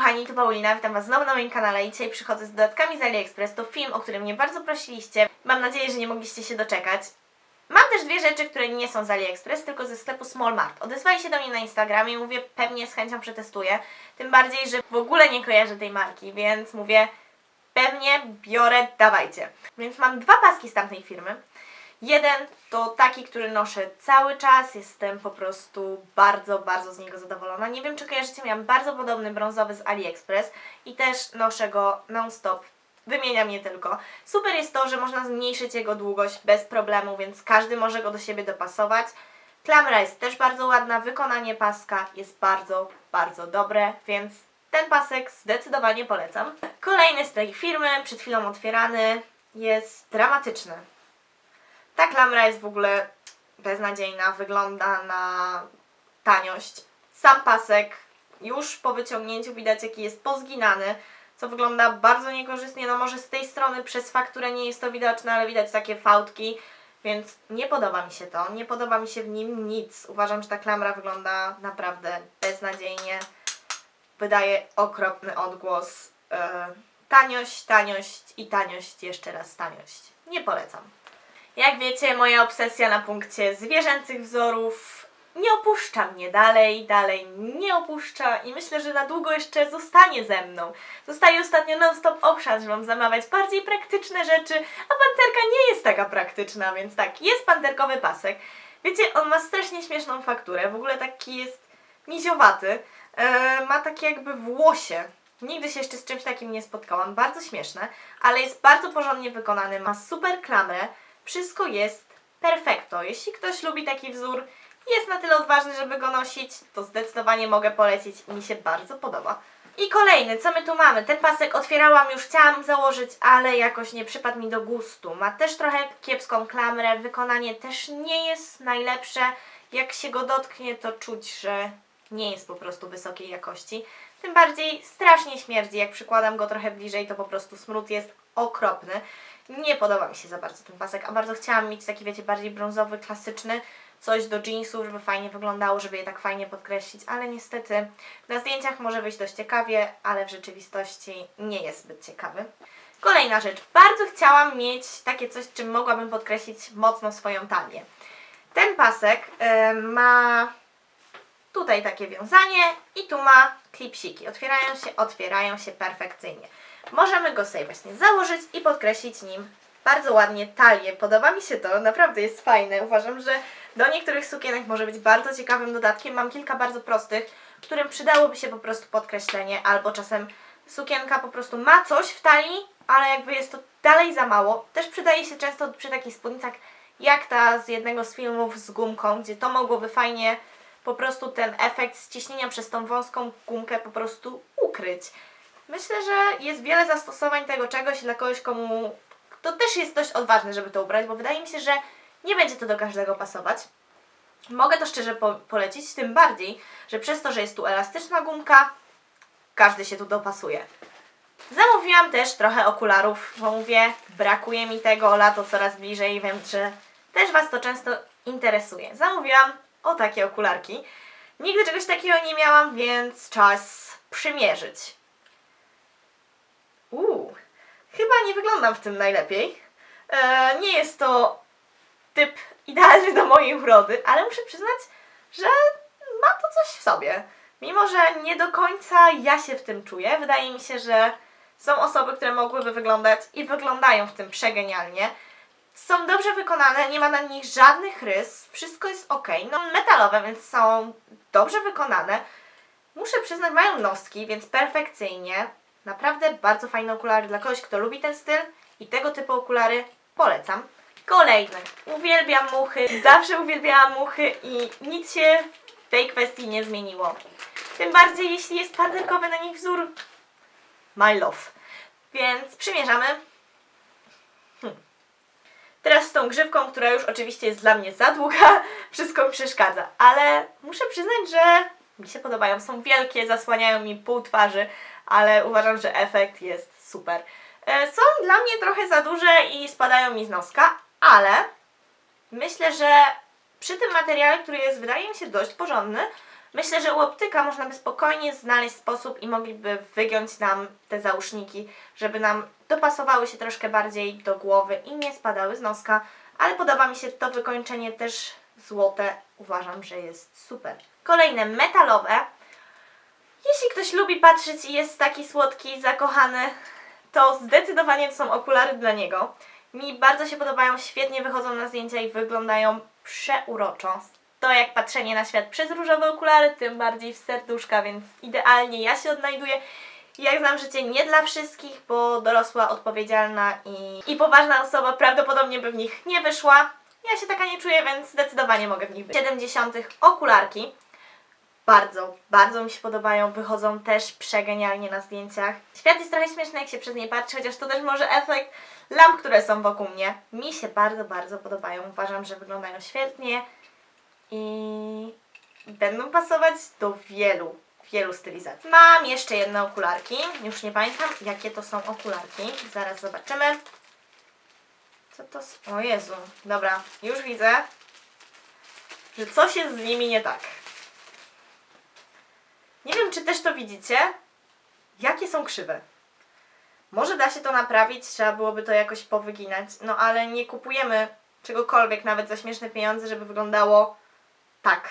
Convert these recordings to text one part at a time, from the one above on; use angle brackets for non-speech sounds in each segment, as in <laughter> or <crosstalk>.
kochani, tu Paulina, witam Was znowu na moim kanale i dzisiaj przychodzę z dodatkami z AliExpress. To film, o którym mnie bardzo prosiliście. Mam nadzieję, że nie mogliście się doczekać. Mam też dwie rzeczy, które nie są z AliExpress, tylko ze sklepu Smallmart. Odezwali się do mnie na Instagramie i mówię, pewnie z chęcią przetestuję. Tym bardziej, że w ogóle nie kojarzę tej marki, więc mówię, pewnie biorę, dawajcie. Więc mam dwa paski z tamtej firmy. Jeden to taki, który noszę cały czas. Jestem po prostu bardzo, bardzo z niego zadowolona. Nie wiem, czy kojarzycie, miałam bardzo podobny brązowy z AliExpress i też noszę go non-stop. Wymieniam je tylko. Super jest to, że można zmniejszyć jego długość bez problemu, więc każdy może go do siebie dopasować. Klamra jest też bardzo ładna, wykonanie paska jest bardzo, bardzo dobre, więc ten pasek zdecydowanie polecam. Kolejny z tej firmy, przed chwilą otwierany, jest dramatyczny. Ta klamra jest w ogóle beznadziejna, wygląda na taniość. Sam pasek już po wyciągnięciu widać jaki jest pozginany, co wygląda bardzo niekorzystnie. No może z tej strony przez fakturę nie jest to widoczne, ale widać takie fałdki, więc nie podoba mi się to. Nie podoba mi się w nim nic. Uważam, że ta klamra wygląda naprawdę beznadziejnie. Wydaje okropny odgłos. Yy, taniość, taniość i taniość, jeszcze raz taniość. Nie polecam. Jak wiecie, moja obsesja na punkcie zwierzęcych wzorów nie opuszcza mnie dalej, dalej nie opuszcza i myślę, że na długo jeszcze zostanie ze mną. Zostaje ostatnio non-stop ochrzan, że mam zamawiać bardziej praktyczne rzeczy, a panterka nie jest taka praktyczna, więc tak, jest panterkowy pasek. Wiecie, on ma strasznie śmieszną fakturę, w ogóle taki jest miziowaty, e, ma takie jakby włosie. Nigdy się jeszcze z czymś takim nie spotkałam, bardzo śmieszne, ale jest bardzo porządnie wykonany, ma super klamrę, wszystko jest perfekto. Jeśli ktoś lubi taki wzór, jest na tyle odważny, żeby go nosić, to zdecydowanie mogę polecić i mi się bardzo podoba. I kolejny, co my tu mamy? Ten pasek otwierałam już, chciałam założyć, ale jakoś nie przypadł mi do gustu. Ma też trochę kiepską klamrę, wykonanie też nie jest najlepsze. Jak się go dotknie, to czuć, że nie jest po prostu wysokiej jakości. Tym bardziej strasznie śmierdzi. Jak przykładam go trochę bliżej, to po prostu smród jest okropny. Nie podoba mi się za bardzo ten pasek, a bardzo chciałam mieć taki, wiecie, bardziej brązowy, klasyczny, coś do jeansów, żeby fajnie wyglądało, żeby je tak fajnie podkreślić, ale niestety na zdjęciach może wyjść dość ciekawie, ale w rzeczywistości nie jest zbyt ciekawy. Kolejna rzecz. Bardzo chciałam mieć takie coś, czym mogłabym podkreślić mocno swoją talię. Ten pasek y, ma tutaj takie wiązanie i tu ma klipsiki. Otwierają się, otwierają się perfekcyjnie. Możemy go sobie właśnie założyć i podkreślić nim bardzo ładnie talię. Podoba mi się to, naprawdę jest fajne. Uważam, że do niektórych sukienek może być bardzo ciekawym dodatkiem. Mam kilka bardzo prostych, którym przydałoby się po prostu podkreślenie, albo czasem sukienka po prostu ma coś w talii, ale jakby jest to dalej za mało. Też przydaje się często przy takich spódnicach, jak ta z jednego z filmów z gumką, gdzie to mogłoby fajnie po prostu ten efekt ściśnienia przez tą wąską gumkę po prostu ukryć. Myślę, że jest wiele zastosowań tego czegoś dla kogoś, komu to też jest dość odważne, żeby to ubrać, bo wydaje mi się, że nie będzie to do każdego pasować. Mogę to szczerze po polecić, tym bardziej, że przez to, że jest tu elastyczna gumka, każdy się tu dopasuje. Zamówiłam też trochę okularów, bo mówię, brakuje mi tego, lato coraz bliżej wiem, że też Was to często interesuje. Zamówiłam o takie okularki. Nigdy czegoś takiego nie miałam, więc czas przymierzyć. Chyba nie wyglądam w tym najlepiej. E, nie jest to typ idealny do mojej urody, ale muszę przyznać, że ma to coś w sobie. Mimo, że nie do końca ja się w tym czuję, wydaje mi się, że są osoby, które mogłyby wyglądać i wyglądają w tym przegenialnie. Są dobrze wykonane, nie ma na nich żadnych rys, wszystko jest ok. No metalowe, więc są dobrze wykonane. Muszę przyznać, mają noski, więc perfekcyjnie. Naprawdę bardzo fajne okulary dla kogoś, kto lubi ten styl i tego typu okulary polecam. Kolejne. Uwielbiam muchy, zawsze uwielbiałam muchy i nic się w tej kwestii nie zmieniło. Tym bardziej jeśli jest panterkowy na nich wzór my love. Więc przymierzamy. Hm. Teraz z tą grzywką, która już oczywiście jest dla mnie za długa, <laughs> wszystko mi przeszkadza, ale muszę przyznać, że mi się podobają. Są wielkie, zasłaniają mi pół twarzy, ale uważam, że efekt jest super. E, Są dla mnie trochę za duże i spadają mi z noska, ale myślę, że przy tym materiale, który jest wydaje mi się dość porządny, Myślę, że u optyka można by spokojnie znaleźć sposób i mogliby wygiąć nam te załóżniki, żeby nam dopasowały się troszkę bardziej do głowy i nie spadały z noska, ale podoba mi się to wykończenie też złote. Uważam, że jest super. Kolejne metalowe. Jeśli ktoś lubi patrzeć i jest taki słodki zakochany, to zdecydowanie to są okulary dla niego. Mi bardzo się podobają, świetnie wychodzą na zdjęcia i wyglądają przeuroczo. To jak patrzenie na świat przez różowe okulary, tym bardziej w serduszka, więc idealnie ja się odnajduję. Jak znam życie, nie dla wszystkich, bo dorosła, odpowiedzialna i, i poważna osoba prawdopodobnie by w nich nie wyszła. Ja się taka nie czuję, więc zdecydowanie mogę w nich być. 70. okularki. Bardzo, bardzo mi się podobają, wychodzą też przegenialnie na zdjęciach. Świat jest trochę śmieszny, jak się przez nie patrzy, chociaż to też może efekt lamp, które są wokół mnie. Mi się bardzo, bardzo podobają. Uważam, że wyglądają świetnie i będą pasować do wielu, wielu stylizacji. Mam jeszcze jedne okularki. Już nie pamiętam, jakie to są okularki. Zaraz zobaczymy. Co to... O Jezu. Dobra, już widzę, że coś jest z nimi nie tak. Nie wiem, czy też to widzicie. Jakie są krzywe. Może da się to naprawić, trzeba byłoby to jakoś powyginać, no ale nie kupujemy czegokolwiek, nawet za śmieszne pieniądze, żeby wyglądało tak.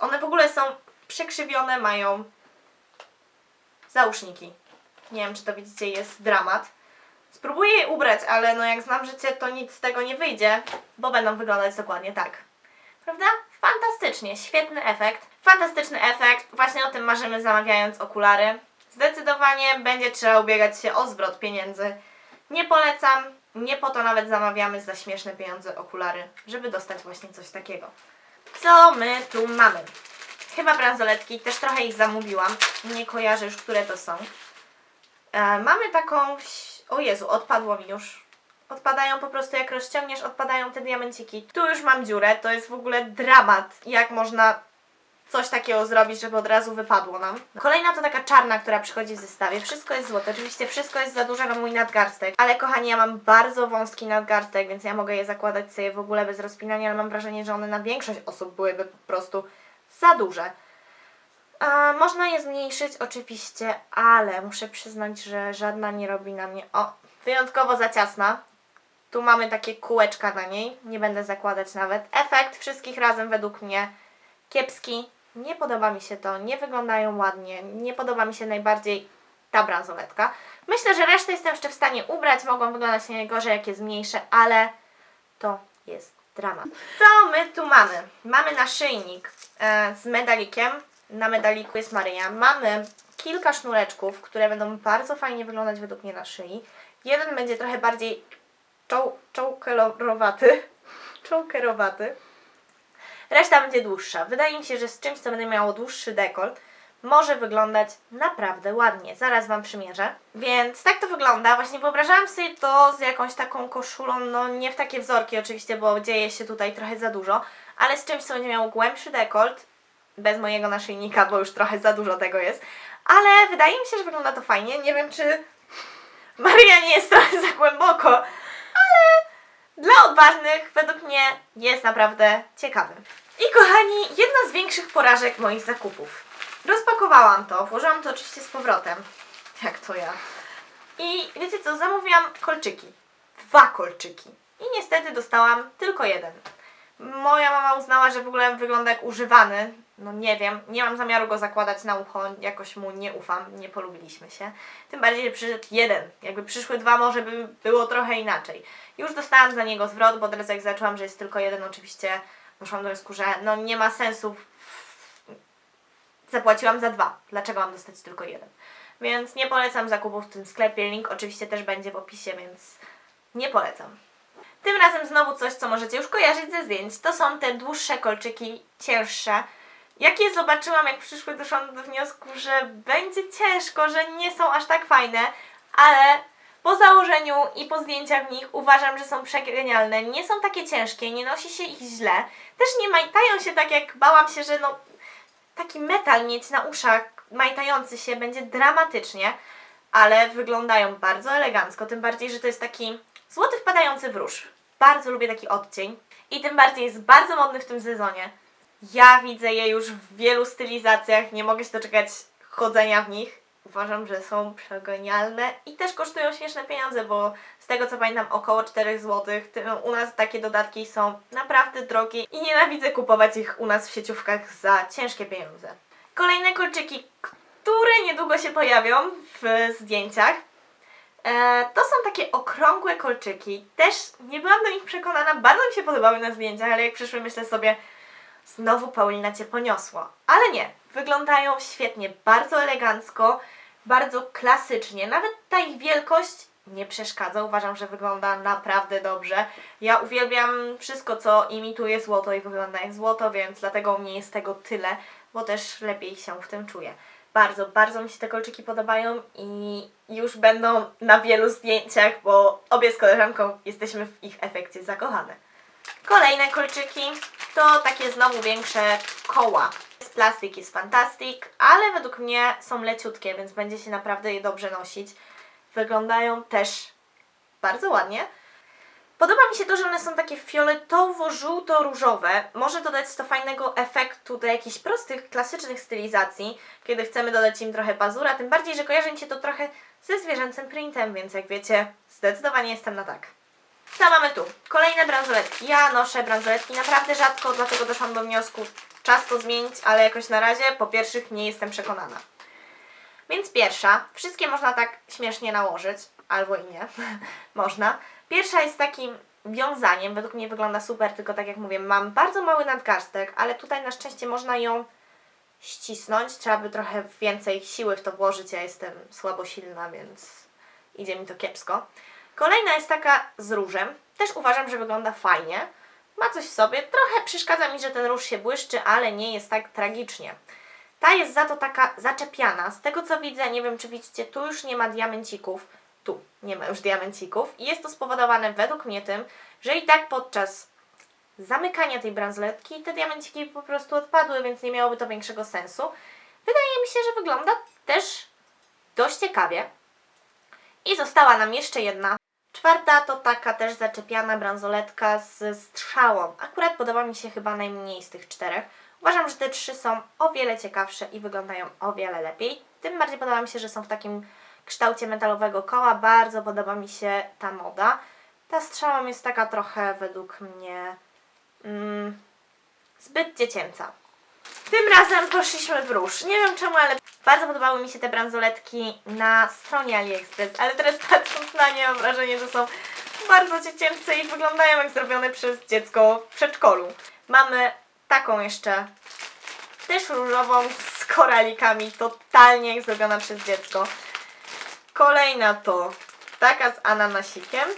One w ogóle są przekrzywione, mają załóżniki. Nie wiem, czy to widzicie, jest dramat. Spróbuję je ubrać, ale no jak znam życie, to nic z tego nie wyjdzie, bo będą wyglądać dokładnie tak. Prawda? Fantastycznie, świetny efekt. Fantastyczny efekt, właśnie o tym marzymy zamawiając okulary. Zdecydowanie będzie trzeba ubiegać się o zwrot pieniędzy. Nie polecam, nie po to nawet zamawiamy za śmieszne pieniądze okulary, żeby dostać właśnie coś takiego. Co my tu mamy? Chyba bransoletki, też trochę ich zamówiłam. Nie kojarzę już, które to są. E, mamy taką. O Jezu, odpadło mi już. Odpadają po prostu, jak rozciągniesz, odpadają te diamenciki. Tu już mam dziurę, to jest w ogóle dramat, jak można coś takiego zrobić, żeby od razu wypadło nam. Kolejna to taka czarna, która przychodzi w zestawie. Wszystko jest złote, oczywiście wszystko jest za duże na mój nadgarstek, ale kochani, ja mam bardzo wąski nadgarstek, więc ja mogę je zakładać sobie w ogóle bez rozpinania, ale mam wrażenie, że one na większość osób byłyby po prostu za duże. A, można je zmniejszyć oczywiście, ale muszę przyznać, że żadna nie robi na mnie, o, wyjątkowo za ciasna. Tu mamy takie kółeczka na niej, nie będę zakładać nawet. Efekt wszystkich razem według mnie kiepski. Nie podoba mi się to, nie wyglądają ładnie, nie podoba mi się najbardziej ta bransoletka. Myślę, że resztę jestem jeszcze w stanie ubrać, mogą wyglądać nie gorzej, jak je zmniejszę, ale to jest dramat. Co my tu mamy? Mamy naszyjnik e, z medalikiem. Na medaliku jest Maryja. Mamy kilka sznureczków, które będą bardzo fajnie wyglądać według mnie na szyi. Jeden będzie trochę bardziej czoł, czołkerowaty. <laughs> Czołkerowaty. Reszta będzie dłuższa. Wydaje mi się, że z czymś, co będzie miało dłuższy dekolt, może wyglądać naprawdę ładnie. Zaraz Wam przymierzę. Więc tak to wygląda. Właśnie wyobrażałam sobie to z jakąś taką koszulą, no nie w takie wzorki oczywiście, bo dzieje się tutaj trochę za dużo, ale z czymś, co będzie miało głębszy dekolt, bez mojego naszyjnika, bo już trochę za dużo tego jest. Ale wydaje mi się, że wygląda to fajnie. Nie wiem, czy Maria nie jest trochę za głęboko, dla odważnych według mnie jest naprawdę ciekawy. I kochani, jedna z większych porażek moich zakupów. Rozpakowałam to, włożyłam to oczywiście z powrotem. Jak to ja. I wiecie co, zamówiłam kolczyki. Dwa kolczyki. I niestety dostałam tylko jeden. Moja mama uznała, że w ogóle wygląda jak używany. No nie wiem, nie mam zamiaru go zakładać na ucho, jakoś mu nie ufam, nie polubiliśmy się. Tym bardziej, że przyszedł jeden. Jakby przyszły dwa, może by było trochę inaczej. Już dostałam za niego zwrot, bo od razu jak zaczęłam, że jest tylko jeden, oczywiście doszłam do wniosku, że no nie ma sensu. Zapłaciłam za dwa. Dlaczego mam dostać tylko jeden? Więc nie polecam zakupów w tym sklepie. Link oczywiście też będzie w opisie, więc nie polecam. Tym razem znowu coś, co możecie już kojarzyć ze zdjęć. To są te dłuższe kolczyki, cięższe. Jak je zobaczyłam, jak przyszły, doszłam do wniosku, że będzie ciężko, że nie są aż tak fajne, ale po założeniu i po zdjęciach w nich uważam, że są przegenialne. Nie są takie ciężkie, nie nosi się ich źle. Też nie majtają się tak, jak bałam się, że no taki metal mieć na uszach majtający się będzie dramatycznie, ale wyglądają bardzo elegancko, tym bardziej, że to jest taki złoty wpadający w róż. Bardzo lubię taki odcień i tym bardziej jest bardzo modny w tym sezonie. Ja widzę je już w wielu stylizacjach, nie mogę się doczekać chodzenia w nich. Uważam, że są przegenialne i też kosztują śmieszne pieniądze, bo z tego co pamiętam około 4 zł. U nas takie dodatki są naprawdę drogie i nienawidzę kupować ich u nas w sieciówkach za ciężkie pieniądze. Kolejne kolczyki, które niedługo się pojawią w zdjęciach. E, to są takie okrągłe kolczyki. Też nie byłam do nich przekonana, bardzo mi się podobały na zdjęciach, ale jak przyszły myślę sobie, znowu Paulina Cię poniosło. Ale nie, wyglądają świetnie, bardzo elegancko, bardzo klasycznie. Nawet ta ich wielkość nie przeszkadza, uważam, że wygląda naprawdę dobrze. Ja uwielbiam wszystko, co imituje złoto i wygląda jak złoto, więc dlatego mnie jest tego tyle, bo też lepiej się w tym czuję. Bardzo, bardzo mi się te kolczyki podobają i już będą na wielu zdjęciach, bo obie z koleżanką jesteśmy w ich efekcie zakochane. Kolejne kolczyki to takie znowu większe koła. Plastik jest fantastic, ale według mnie są leciutkie, więc będzie się naprawdę je dobrze nosić. Wyglądają też bardzo ładnie. Podoba mi się to, że one są takie fioletowo-żółto-różowe. Może dodać to fajnego efektu do jakichś prostych, klasycznych stylizacji, kiedy chcemy dodać im trochę pazura, tym bardziej, że kojarzy mi się to trochę ze zwierzęcym printem, więc jak wiecie, zdecydowanie jestem na tak. Co mamy tu? Kolejne bransoletki. Ja noszę bransoletki naprawdę rzadko, dlatego doszłam do wniosku, czas to zmienić, ale jakoś na razie po pierwszych nie jestem przekonana. Więc pierwsza, wszystkie można tak śmiesznie nałożyć, albo i nie, <laughs> można. Pierwsza jest takim wiązaniem, według mnie wygląda super, tylko tak jak mówię, mam bardzo mały nadgarstek, ale tutaj na szczęście można ją ścisnąć, trzeba by trochę więcej siły w to włożyć, ja jestem słabo silna, więc idzie mi to kiepsko. Kolejna jest taka z różem, też uważam, że wygląda fajnie, ma coś w sobie, trochę przeszkadza mi, że ten róż się błyszczy, ale nie jest tak tragicznie. Ta jest za to taka zaczepiana. Z tego co widzę, nie wiem czy widzicie, tu już nie ma diamencików. Tu nie ma już diamencików. I jest to spowodowane według mnie tym, że i tak podczas zamykania tej bransoletki te diamenciki po prostu odpadły, więc nie miałoby to większego sensu. Wydaje mi się, że wygląda też dość ciekawie. I została nam jeszcze jedna. Czwarta to taka też zaczepiana bransoletka z strzałą. Akurat podoba mi się chyba najmniej z tych czterech. Uważam, że te trzy są o wiele ciekawsze i wyglądają o wiele lepiej. Tym bardziej podoba mi się, że są w takim kształcie metalowego koła. Bardzo podoba mi się ta moda. Ta strzała jest taka trochę według mnie mm, zbyt dziecięca. Tym razem poszliśmy w róż. Nie wiem czemu, ale bardzo podobały mi się te bransoletki na stronie AliExpress, ale teraz patrząc na nie mam wrażenie, że są bardzo dziecięce i wyglądają jak zrobione przez dziecko w przedszkolu. Mamy taką jeszcze też różową z koralikami, totalnie jak zrobiona przez dziecko. Kolejna to taka z ananasikiem.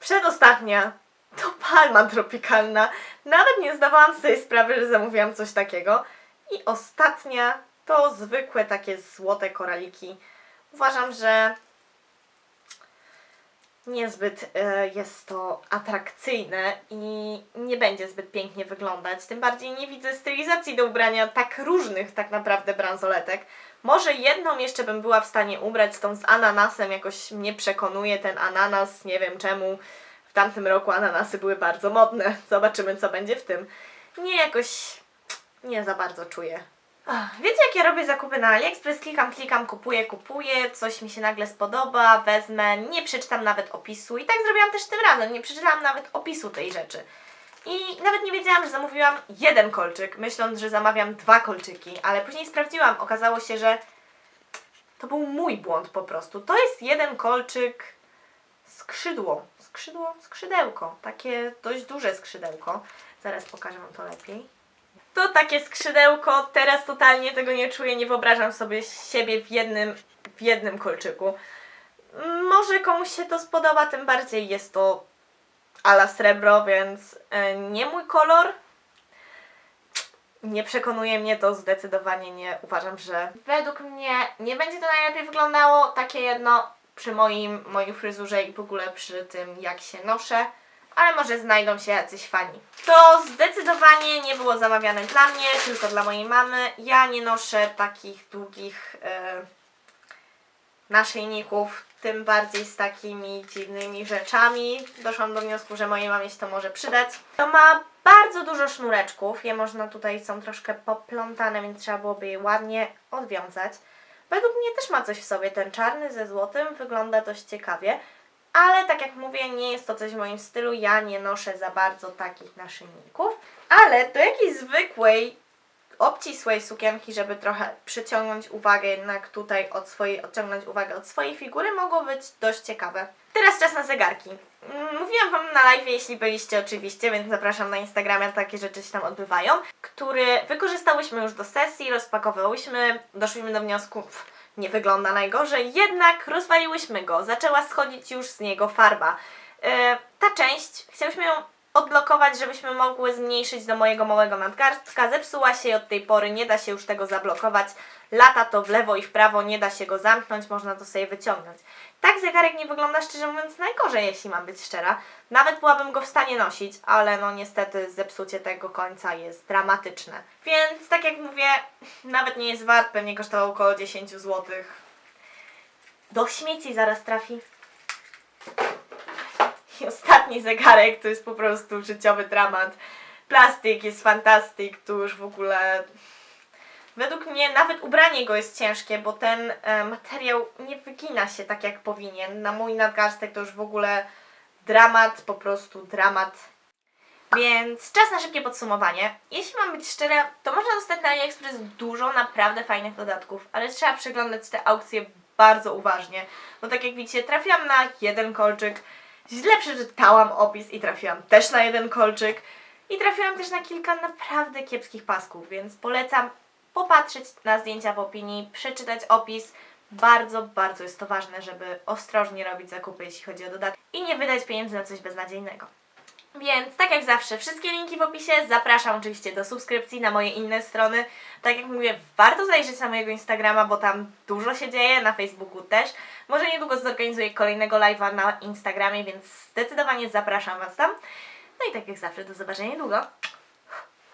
Przedostatnia to palma tropikalna. Nawet nie zdawałam sobie sprawy, że zamówiłam coś takiego. I ostatnia to zwykłe takie złote koraliki. Uważam, że niezbyt e, jest to atrakcyjne i nie będzie zbyt pięknie wyglądać. Tym bardziej nie widzę stylizacji do ubrania tak różnych tak naprawdę bransoletek. Może jedną jeszcze bym była w stanie ubrać, tą z ananasem jakoś mnie przekonuje ten ananas, nie wiem czemu. Tamtym roku ananasy były bardzo modne. Zobaczymy co będzie w tym. Nie jakoś nie za bardzo czuję. Wiecie, jak ja robię zakupy na AliExpress? Klikam, klikam, kupuję, kupuję, coś mi się nagle spodoba, wezmę, nie przeczytam nawet opisu. I tak zrobiłam też tym razem, nie przeczytałam nawet opisu tej rzeczy. I nawet nie wiedziałam, że zamówiłam jeden kolczyk, myśląc, że zamawiam dwa kolczyki, ale później sprawdziłam, okazało się, że to był mój błąd po prostu. To jest jeden kolczyk skrzydło, skrzydło, skrzydełko, takie dość duże skrzydełko. Zaraz pokażę Wam to lepiej. To takie skrzydełko, teraz totalnie tego nie czuję, nie wyobrażam sobie siebie w jednym, w jednym kolczyku. Może komuś się to spodoba, tym bardziej jest to ala srebro, więc e, nie mój kolor. Nie przekonuje mnie to zdecydowanie nie. Uważam, że według mnie nie będzie to najlepiej wyglądało takie jedno przy moim, mojej fryzurze i w ogóle przy tym jak się noszę ale może znajdą się jacyś fani. To zdecydowanie nie było zamawiane dla mnie, tylko dla mojej mamy. Ja nie noszę takich długich e, naszyjników, tym bardziej z takimi dziwnymi rzeczami. Doszłam do wniosku, że mojej mamie się to może przydać. To ma bardzo dużo sznureczków. Je można tutaj, są troszkę poplątane, więc trzeba byłoby je ładnie odwiązać. Według mnie też ma coś w sobie. Ten czarny ze złotym wygląda dość ciekawie. Ale tak jak mówię, nie jest to coś w moim stylu. Ja nie noszę za bardzo takich naszyjników. Ale do jakiejś zwykłej, obcisłej sukienki, żeby trochę przyciągnąć uwagę jednak tutaj od swojej, odciągnąć uwagę od swojej figury, mogło być dość ciekawe. Teraz czas na zegarki. Mm, Mówiłam Wam na live, jeśli byliście oczywiście, więc zapraszam na Instagramie, takie rzeczy się tam odbywają, który wykorzystałyśmy już do sesji, rozpakowałyśmy, doszliśmy do wniosku, nie wygląda najgorzej, jednak rozwaliłyśmy go, zaczęła schodzić już z niego farba. E, ta część, chciałyśmy ją odblokować, żebyśmy mogły zmniejszyć do mojego małego nadgarstka. Zepsuła się i od tej pory, nie da się już tego zablokować. Lata to w lewo i w prawo, nie da się go zamknąć, można to sobie wyciągnąć. Tak zegarek nie wygląda szczerze mówiąc najgorzej, jeśli mam być szczera. Nawet byłabym go w stanie nosić, ale no niestety zepsucie tego końca jest dramatyczne. Więc tak jak mówię, nawet nie jest wart, pewnie kosztował około 10 zł. Do śmieci zaraz trafi. I ostatni zegarek to jest po prostu życiowy dramat. Plastik jest fantastyk, tu już w ogóle. Według mnie nawet ubranie go jest ciężkie, bo ten e, materiał nie wygina się tak jak powinien. Na mój nadgarstek to już w ogóle dramat, po prostu dramat. Więc czas na szybkie podsumowanie. Jeśli mam być szczera, to można dostać na AliExpress dużo naprawdę fajnych dodatków, ale trzeba przeglądać te aukcje bardzo uważnie. Bo tak jak widzicie, trafiłam na jeden kolczyk, źle przeczytałam opis i trafiłam też na jeden kolczyk. I trafiłam też na kilka naprawdę kiepskich pasków, więc polecam popatrzeć na zdjęcia w opinii, przeczytać opis. Bardzo, bardzo jest to ważne, żeby ostrożnie robić zakupy, jeśli chodzi o dodatki i nie wydać pieniędzy na coś beznadziejnego. Więc tak jak zawsze, wszystkie linki w opisie. Zapraszam oczywiście do subskrypcji na moje inne strony. Tak jak mówię, warto zajrzeć na mojego Instagrama, bo tam dużo się dzieje, na Facebooku też. Może niedługo zorganizuję kolejnego live'a na Instagramie, więc zdecydowanie zapraszam Was tam. No i tak jak zawsze, do zobaczenia niedługo.